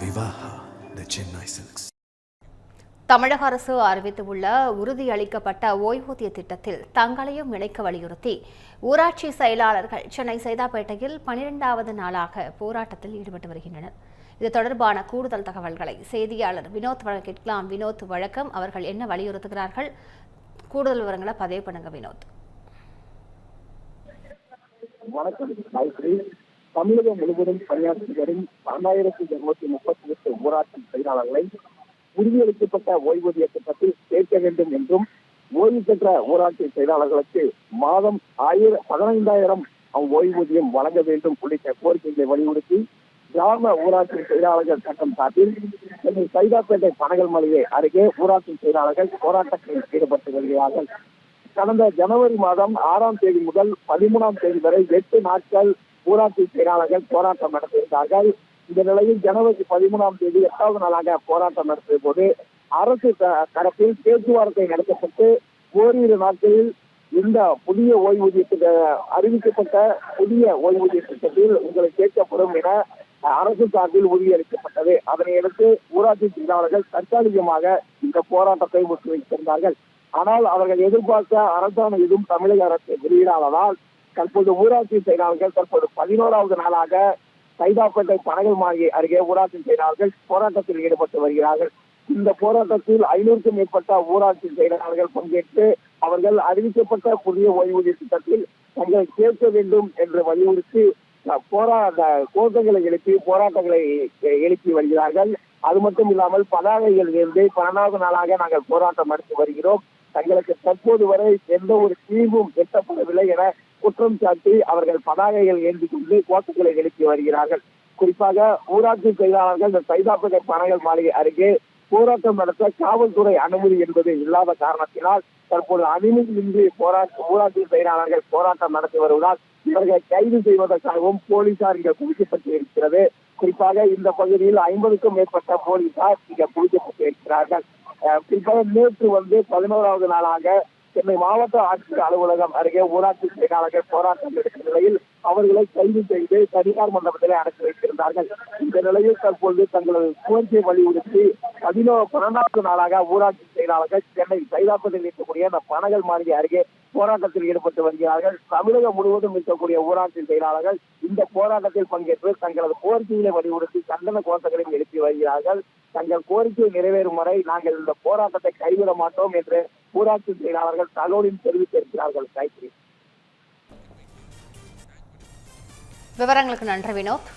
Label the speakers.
Speaker 1: Vivaha, the Chennai silks
Speaker 2: தமிழக அரசு அறிவித்துள்ள உறுதியளிக்கப்பட்ட ஓய்வூதிய திட்டத்தில் தங்களையும் இணைக்க வலியுறுத்தி ஊராட்சி செயலாளர்கள் சென்னை சைதாப்பேட்டையில் பனிரெண்டாவது நாளாக போராட்டத்தில் ஈடுபட்டு வருகின்றனர். இது தொடர்பான கூடுதல் தகவல்களை செய்தியாளர் வினோத் வழங்க கேட்கலாம் வினோத் வழக்கம் அவர்கள் என்ன வலியுறுத்துகிறார்கள்? கூடுதல் விவரங்களை பதிவு பண்ணுங்க வினோத்.
Speaker 3: வணக்கம். தமிழகம் முழுவதும் பணியாற்றி வரும் பன்னாயிரத்தி இருநூத்தி முப்பத்தி எட்டு ஊராட்சி செயலாளர்களை உறுதியளிக்கப்பட்ட ஓய்வூதிய திட்டத்தில் சேர்க்க வேண்டும் என்றும் ஓய்வு பெற்ற ஊராட்சி செயலாளர்களுக்கு மாதம் ஆயிரம் பதினைந்தாயிரம் ஓய்வூதியம் வழங்க வேண்டும் உள்ளிட்ட கோரிக்கைகளை வலியுறுத்தி கிராம ஊராட்சி செயலாளர்கள் சட்டம் சார்பில் சென்னை சைதாப்பேட்டை பனகல் மலையை அருகே ஊராட்சி செயலாளர்கள் போராட்டத்தில் ஈடுபட்டு வருகிறார்கள். கடந்த ஜனவரி மாதம் ஆறாம் தேதி முதல் பதிமூணாம் தேதி வரை எட்டு நாட்கள் ஊராட்சி செயலாளர்கள் போராட்டம் நடத்தியிருந்தார்கள். இந்த நிலையில் ஜனவரி பதிமூணாம் தேதி எட்டாவது நாளாக போராட்டம் நடத்திய போது அரசு த- தரப்பில் பேச்சுவார்த்தை நடத்தப்பட்டு ஓரிரு நாட்களில் இந்த புதிய ஓய்வூதிய அறிவிக்கப்பட்ட புதிய ஓய்வூதிய திட்டத்தில் உங்களை கேட்கப்படும் என அரசு சார்பில் உறுதியளிக்கப்பட்டது. அதனை அடுத்து ஊராட்சி செயலாளர்கள் தற்காலிகமாக இந்த போராட்டத்தை ஒத்திவைத்திருந்தார்கள். ஆனால் அவர்கள் எதிர்பார்த்த அரசாணை எதுவும் தமிழக அரசு வெளியிடாததால் தற்போது ஊராட்சி செயலாளர்கள் தற்போது பதினோராவது நாளாக சைதாப்பேட்டை பனகல் மாளிகை அருகே ஊராட்சி செயலாளர்கள் போராட்டத்தில் ஈடுபட்டு வருகிறார்கள். இந்த போராட்டத்தில் ஐநூறுக்கும் மேற்பட்ட ஊராட்சி செயலாளர்கள் பங்கேற்று அவர்கள் அறிவிக்கப்பட்ட புதிய ஓய்வூதிய திட்டத்தில் தங்களை சேர்க்க வேண்டும் என்று வலியுறுத்தி போராட்ட கோஷங்களை எழுப்பி போராட்டங்களை எழுப்பி வருகிறார்கள். அது மட்டும் இல்லாமல் பதாகைகள் இருந்து பன்னெண்டாவது நாளாக நாங்கள் போராட்டம் நடத்தி வருகிறோம். தங்களுக்கு தற்போது வரை எந்த ஒரு தீர்வும் எட்டப்படவில்லை என குற்றம் சாட்டி அவர்கள் பதாகைகள் ஏந்தி கொண்டு கோஷங்களை எழுப்பி வருகிறார்கள். குறிப்பாக ஊராட்சி செயலாளர்கள் இந்த சைதாப்பேட்டை பனைகள் மாளிகை அருகே போராட்டம் நடத்த காவல்துறை அனுமதி என்பது இல்லாத காரணத்தினால் தற்போது அனுமதியின்றி போராட்ட ஊராட்சி செயலாளர்கள் போராட்டம் நடத்தி வருவதால் இவர்களை கைது செய்வதற்காகவும் போலீசார் இங்க குவிக்கப்பட்டு இருக்கிறது குறிப்பாக இந்த பகுதியில் ஐம்பதுக்கும் மேற்பட்ட போலீசார் இங்க குவிக்கப்பட்டு இருக்கிறார்கள் குறிப்பாக நேற்று வந்து பதினோராவது நாளாக சென்னை மாவட்ட ஆட்சியர் அலுவலகம் அருகே ஊராட்சி செயலாளர்கள் போராட்டம் எடுக்கும் நிலையில் அவர்களை கைது செய்து தனியார் மண்டபத்திலே அடைத்து வைத்திருந்தார்கள். இந்த நிலையில் தற்பொழுது தங்களது கோரிக்கை வலியுறுத்தி பதினோ பன்னெண்டாவது நாளாக ஊராட்சி செயலாளர்கள் சென்னை சைதாப்பதில் இருக்கக்கூடிய அந்த பனகல் மாளிகை அருகே போராட்டத்தில் ஈடுபட்டு வருகிறார்கள். தமிழகம் முழுவதும் இருக்கக்கூடிய ஊராட்சி செயலாளர்கள் இந்த போராட்டத்தில் பங்கேற்று தங்களது கோரிக்கைகளை வலியுறுத்தி கண்டன கோஷங்களையும் எழுப்பி வருகிறார்கள். தங்கள் கோரிக்கை நிறைவேறும் வரை நாங்கள் இந்த போராட்டத்தை கைவிட மாட்டோம் என்று ஊராட்சி செயலாளர்கள் தகவலில் தெரிவித்திருக்கிறார்கள் காய்கறி
Speaker 2: விவரங்களுக்கு நன்றி வினோத்.